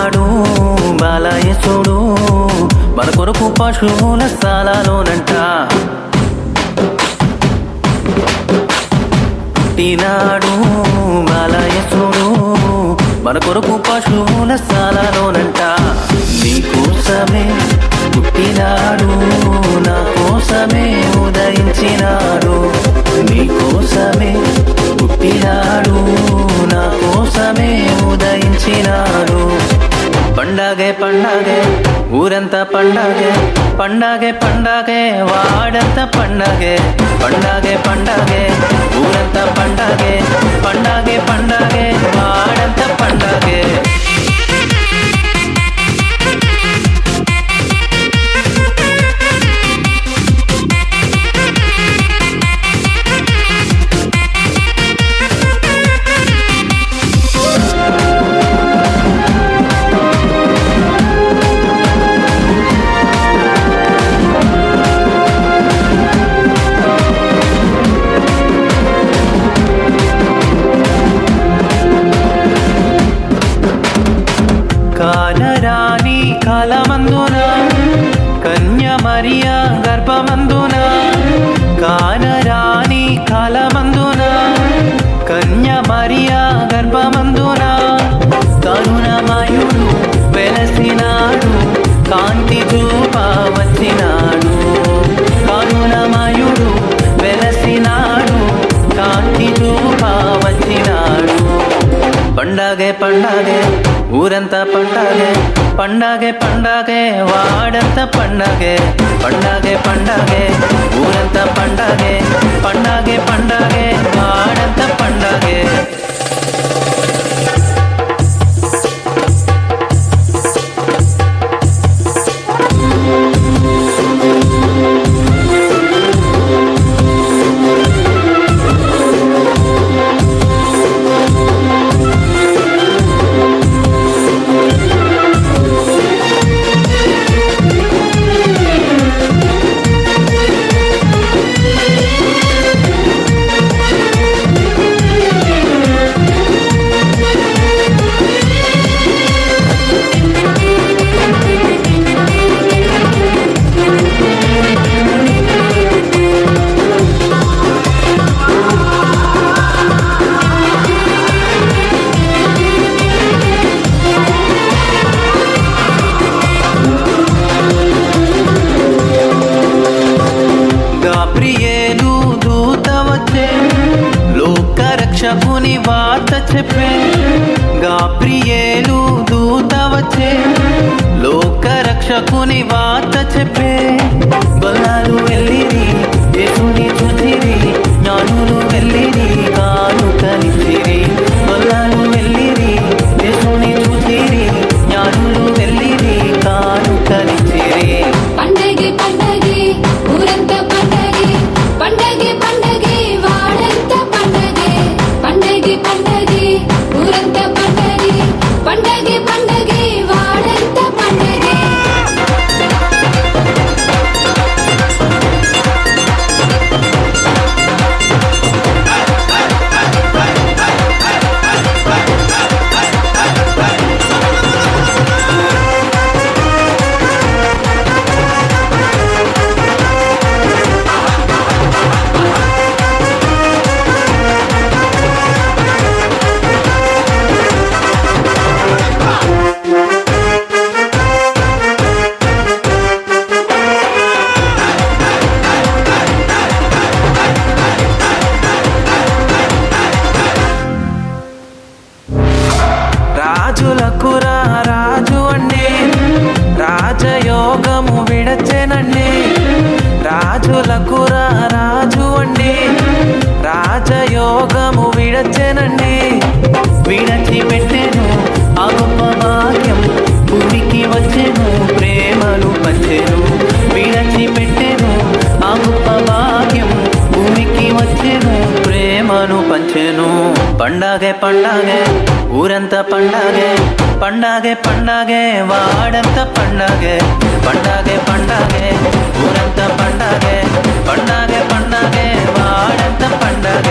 పుట్టినాడు బాలయేసుడు. మన కొరకు పశువుల స్థలాలోనంట పుట్టినాడు బాలయేసుడు మన కొరకు పశువుల స్థలాలోనంట నీ కోసమే పుట్టినాడు నా కోసమే ఉదయించినాడు. నీ కోసమే పుట్టినాడు నా కోసమే ఉదయించినాడు. పండగే పండగే ఊరంతా పండగే పండగే పండగే వాడంతా పండగే పండగే పండగే ఊరంతా పండగే పండగే పండగే వాడంతా పండగే మరియా గర్భమందున కానరాని కాలమందున కన్య మరియా గర్భమందున కరుణమయుడు వెలసినాడు కాంతి చూప వచ్చినాడు. కరుణమయుడు వెలసినాడు కాంతి చూప వచ్చినాడు. పండగే పండగే ఊరంతా పండగే పండగే పండగే వాడంతా పండగే పండగే పండగే ఊరంతా పండగే పండగే పండగే వార్త చెప్పే గాబ్రియేలు దూత వచ్చే లోక రక్షకుని వార్త చెప్పే రాజులకు రాజు అండి. రాజయోగము విడచెనండి. విడచి పెట్టెను ఆ గొప్ప భాగ్యం భూమికి వచ్చెను ప్రేమలు పంచెను. విడచి పెట్టెను ఆ గొప్ప భాగ్యం భూమికి వచ్చెను ప్రేమను పంచెను. పండాగే పండగే ఊరంతా పండాగే పండాగే పండాగే వాడంతా పండగే. పండాగే ఊర ఊరంతా పండగే పండగే పండగే వాడంతా పండగే